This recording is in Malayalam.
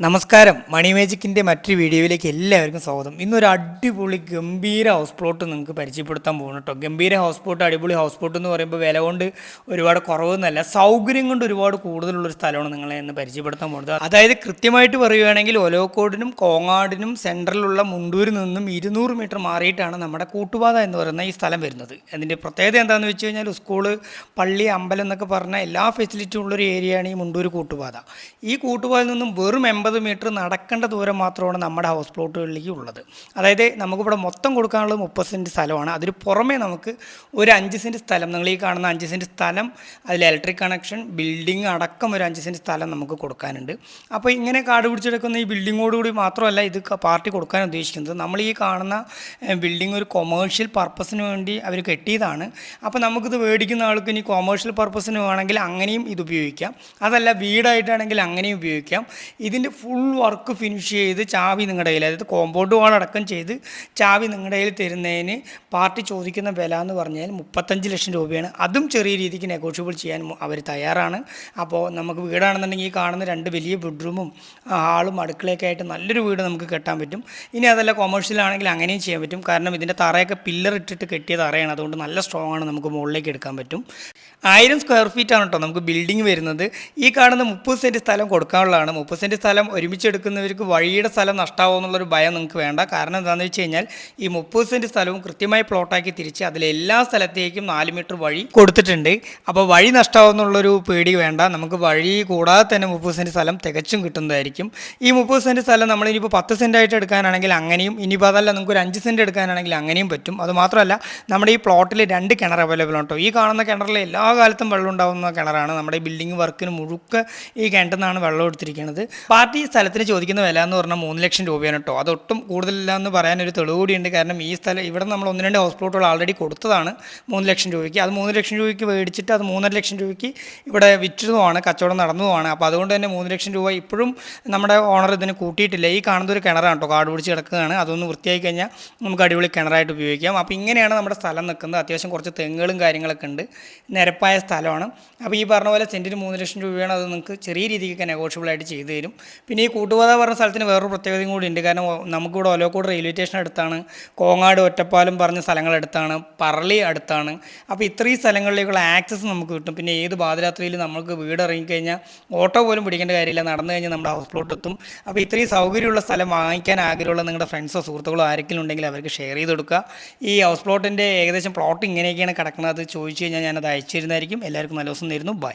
നമസ്കാരം. മണി മേജിക്കിന്റെ മറ്റൊരു വീഡിയോയിലേക്ക് എല്ലാവർക്കും സ്വാഗതം. ഇന്നൊരു അടിപൊളി ഗംഭീര ഹൗസ് പ്ലോട്ട് നിങ്ങൾക്ക് പരിചയപ്പെടുത്താൻ പോകുന്നു കേട്ടോ ഗംഭീര ഹൗസ് പ്ലോട്ട് അടിപൊളി ഹൗസ് പ്ലോട്ട് എന്ന് പറയുമ്പോൾ വില കൊണ്ട് ഒരുപാട് കുറവൊന്നുമല്ല സൗകര്യം കൊണ്ട് ഒരുപാട് കൂടുതലുള്ളൊരു സ്ഥലമാണ് നിങ്ങളെ ഇന്ന് പരിചയപ്പെടുത്താൻ പോകുന്നത്. അതായത് കൃത്യമായിട്ട് പറയുകയാണെങ്കിൽ ഒലോക്കോടിനും കോങ്ങാടിനും സെൻട്രലിലുള്ള മുണ്ടൂരിൽ നിന്നും ഇരുന്നൂറ് മീറ്റർ മാറിയിട്ടാണ് നമ്മുടെ കൂട്ടുപാത എന്ന് പറയുന്ന ഈ സ്ഥലം വരുന്നത്. അതിന്റെ പ്രത്യേകത എന്താണെന്ന് വെച്ച് കഴിഞ്ഞാൽ സ്കൂൾ പള്ളി അമ്പലം എന്നൊക്കെ പറഞ്ഞ എല്ലാ ഫെസിലിറ്റിയും ഉള്ളൊരു ഏരിയയാണ് ഈ മുണ്ടൂർ കൂട്ടുപാത. ഈ കൂട്ടുപാതയിൽ നിന്നും വെറും എൺപത് മീറ്റർ നടക്കേണ്ട ദൂരം മാത്രമാണ് നമ്മുടെ ഹൗസ് പ്ലോട്ടുകളിലേക്ക് ഉള്ളത്. അതായത് നമുക്കിവിടെ മൊത്തം കൊടുക്കാനുള്ളത് മുപ്പത് സെന്റ് സ്ഥലമാണ്. അതിന് പുറമേ നമുക്ക് ഒരു അഞ്ച് സെന്റ് സ്ഥലം നിങ്ങൾ ഈ കാണുന്ന അഞ്ച് സെന്റ് സ്ഥലം അതിൽ ഇലക്ട്രിക് കണക്ഷൻ ബിൽഡിംഗ് അടക്കം ഒരു അഞ്ച് സെന്റ് സ്ഥലം നമുക്ക് കൊടുക്കാനുണ്ട്. അപ്പോൾ ഇങ്ങനെ കാട് പിടിച്ചെടുക്കുന്ന ഈ ബിൽഡിങ്ങോടുകൂടി മാത്രമല്ല ഇത് പാർട്ടി കൊടുക്കാൻ ഉദ്ദേശിക്കുന്നത്. നമ്മൾ ഈ കാണുന്ന ബിൽഡിംഗ് ഒരു കൊമേഴ്ഷ്യൽ പർപ്പസിന് വേണ്ടി അവർ കെട്ടിയതാണ്. അപ്പോൾ നമുക്കിത് മേടിക്കുന്ന ആൾക്ക് ഇനി കൊമേഴ്ഷ്യൽ പർപ്പസിന് വേണമെങ്കിൽ അങ്ങനെയും ഇത് ഉപയോഗിക്കാം. അതല്ല വീടായിട്ടാണെങ്കിൽ അങ്ങനെയും ഉപയോഗിക്കാം. ഇതിന്റെ ഫുൾ വർക്ക് ഫിനിഷ് ചെയ്ത് ചാവി നിങ്ങളുടെ കയ്യിൽ അതായത് കോമ്പൗണ്ട് വാൾ അടക്കം ചെയ്ത് ചാവി നിങ്ങളുടെ കയ്യിൽ തരുന്നതിന് പാർട്ടി ചോദിക്കുന്ന വില എന്ന് പറഞ്ഞാൽ മുപ്പത്തഞ്ച് ലക്ഷം രൂപയാണ്. അതും ചെറിയ രീതിക്ക് നെഗോഷ്യബിൾ ചെയ്യാൻ അവർ തയ്യാറാണ്. അപ്പോൾ നമുക്ക് വീടാണെന്നുണ്ടെങ്കിൽ ഈ കാണുന്ന രണ്ട് വലിയ ബെഡ്റൂമും ഹാളും അടുക്കളയൊക്കെ ആയിട്ട് നല്ലൊരു വീട് നമുക്ക് കെട്ടാൻ പറ്റും. ഇനി അതല്ല കൊമേഴ്ഷ്യൽ ആണെങ്കിൽ അങ്ങനെയും ചെയ്യാൻ പറ്റും. കാരണം ഇതിന്റെ തറയൊക്കെ പില്ലർ ഇട്ടിട്ട് കെട്ടിയ തറയാണ്. അതുകൊണ്ട് നല്ല സ്ട്രോങ് ആണ് നമുക്ക് മുകളിലേക്ക് എടുക്കാൻ പറ്റും. ആയിരം സ്ക്വയർ ഫീറ്റ് ആണ് കേട്ടോ നമുക്ക് ബിൽഡിംഗ് വരുന്നത്. ഈ കാണുന്ന മുപ്പത് സെന്റ് സ്ഥലം കൊടുക്കാനുള്ളതാണ്. മുപ്പത് സെന്റ് സ്ഥലം ഒരുമിച്ച് എടുക്കുന്നവർക്ക് വഴിയുടെ സ്ഥലം നഷ്ടമാവും എന്നുള്ളൊരു ഭയം നിങ്ങൾക്ക് വേണ്ട. കാരണം എന്താണെന്ന് വെച്ച് കഴിഞ്ഞാൽ ഈ മുപ്പത് സെന്റ് സ്ഥലവും കൃത്യമായി പ്ലോട്ടാക്കി തിരിച്ച് അതിലെല്ലാ സ്ഥലത്തേക്കും നാല് മീറ്റർ വഴി കൊടുത്തിട്ടുണ്ട്. അപ്പോൾ വഴി നഷ്ടമാവും എന്നുള്ളൊരു പേടി വേണ്ട. നമുക്ക് വഴി കൂടാതെ തന്നെ മുപ്പത് സെന്റ് സ്ഥലം തികച്ചും കിട്ടുന്നതായിരിക്കും. ഈ മുപ്പത് സെന്റ് സ്ഥലം നമ്മൾ ഇനിയിപ്പോൾ പത്ത് സെന്റ് ആയിട്ട് എടുക്കാനാണെങ്കിൽ അങ്ങനെയും ഇനിയിപ്പോൾ അതല്ല നമുക്ക് ഒരു അഞ്ച് സെന്റ് എടുക്കാനാണെങ്കിൽ അങ്ങനെയും പറ്റും. അത് മാത്രമല്ല നമ്മുടെ ഈ പ്ലോട്ടിൽ രണ്ട് കിണർ അവൈലബിൾ ആണ് കേട്ടോ ഈ കാണുന്ന കിണറിൽ എല്ലാ കാലത്തും വെള്ളം ഉണ്ടാകുന്ന കിണറാണ്. നമ്മുടെ ബിൽഡിംഗ് വർക്കിന് മുഴുക്ക ഈ കിണറ്റിൽ നിന്നാണ് വെള്ളം എടുത്തിരിക്കുന്നത്. ഈ സ്ഥലത്തിന് ചോദിക്കുന്ന വില എന്ന് പറഞ്ഞാൽ മൂന്ന് ലക്ഷം രൂപയാണ് കേട്ടോ. അതൊട്ടും കൂടുതലില്ല എന്ന് പറയാൻ ഒരു തെളിവ് കൂടിയുണ്ട്. കാരണം ഈ സ്ഥലം ഇവിടെ നമ്മൾ ഒന്ന് രണ്ട് ഹൗസ് പ്ലോട്ടുകൾ ആൾറെഡി കൊടുത്തതാണ് മൂന്ന് ലക്ഷം രൂപയ്ക്ക്. അത് മൂന്ന് ലക്ഷം രൂപയ്ക്ക് മേടിച്ചിട്ട് അത് മൂന്നര ലക്ഷം രൂപയ്ക്ക് ഇവിടെ വിറ്റതുമാണ് കച്ചവടം നടന്നതുമാണ്. അപ്പോൾ അതുകൊണ്ട് തന്നെ മൂന്ന് ലക്ഷം രൂപ ഇപ്പോഴും നമ്മുടെ ഓണർ ഇതിന് കൂട്ടിയിട്ടില്ല. ഈ കാണുന്ന ഒരു കിണറാണ് കേട്ടോ കാട് പിടിച്ച് കിടക്കുകയാണ് അതൊന്ന് വൃത്തിയായി കഴിഞ്ഞാൽ നമുക്ക് അടിപൊളി കിണറായിട്ട് ഉപയോഗിക്കാം. അപ്പോൾ ഇങ്ങനെയാണ് നമ്മുടെ സ്ഥലം നിൽക്കുന്നത്. അത്യാവശ്യം കുറച്ച് തെങ്ങുകളും കാര്യങ്ങളൊക്കെ ഉണ്ട്. നിരപ്പായ സ്ഥലമാണ്. അപ്പോൾ ഈ പറഞ്ഞ പോലെ സെന്റിന് മൂന്ന് ലക്ഷം രൂപയാണ് അത് നിങ്ങൾക്ക് ചെറിയ രീതിക്കൊക്കെ നെഗോഷ്യബിളായിട്ട് ചെയ്തു തരും. പിന്നെ ഈ കൂട്ടുപാത പറഞ്ഞ സ്ഥലത്തിന് വേറൊരു പ്രത്യേകതയും കൂടി ഉണ്ട്. കാരണം നമുക്കിവിടെ ഒലോക്കോട് റെയിൽവേ സ്റ്റേഷൻ അടുത്താണ്. കോങ്ങാട് ഒറ്റപ്പാലം പറഞ്ഞ സ്ഥലങ്ങൾ അടുത്താണ്. പറളി അടുത്താണ്. അപ്പോൾ ഇത്രയും സ്ഥലങ്ങളിലേക്കുള്ള ആക്സസ് നമുക്ക് കിട്ടും. പിന്നെ ഏത് പാതിരാത്രിയിൽ നമുക്ക് വീട് ഇറങ്ങിക്കഴിഞ്ഞാൽ ഓട്ടോ പോലും പിടിക്കേണ്ട കാര്യമില്ല. നടന്നു കഴിഞ്ഞാൽ നമ്മുടെ ഹൗസ് പ്ലോട്ട് എത്തും അപ്പോൾ ഇത്രയും സൗകര്യമുള്ള സ്ഥലം വാങ്ങിക്കാൻ ആഗ്രഹമുള്ള നിങ്ങളുടെ ഫ്രണ്ട്സോ സുഹൃത്തുക്കളോ ആരെങ്കിലും ഉണ്ടെങ്കിൽ അവർക്ക് ഷെയർ ചെയ്ത് കൊടുക്കുക. ഈ ഹൗസ് പ്ലോട്ടിന്റെ ഏകദേശം പ്ലോട്ട് ഇങ്ങനെയൊക്കെയാണ് കിടക്കുന്നത്. ചോദിച്ചു കഴിഞ്ഞാൽ ഞാനത് അയച്ചു തരുന്നതായിരിക്കും. എല്ലാവർക്കും നല്ല ദിവസം തരുന്നു. ബൈ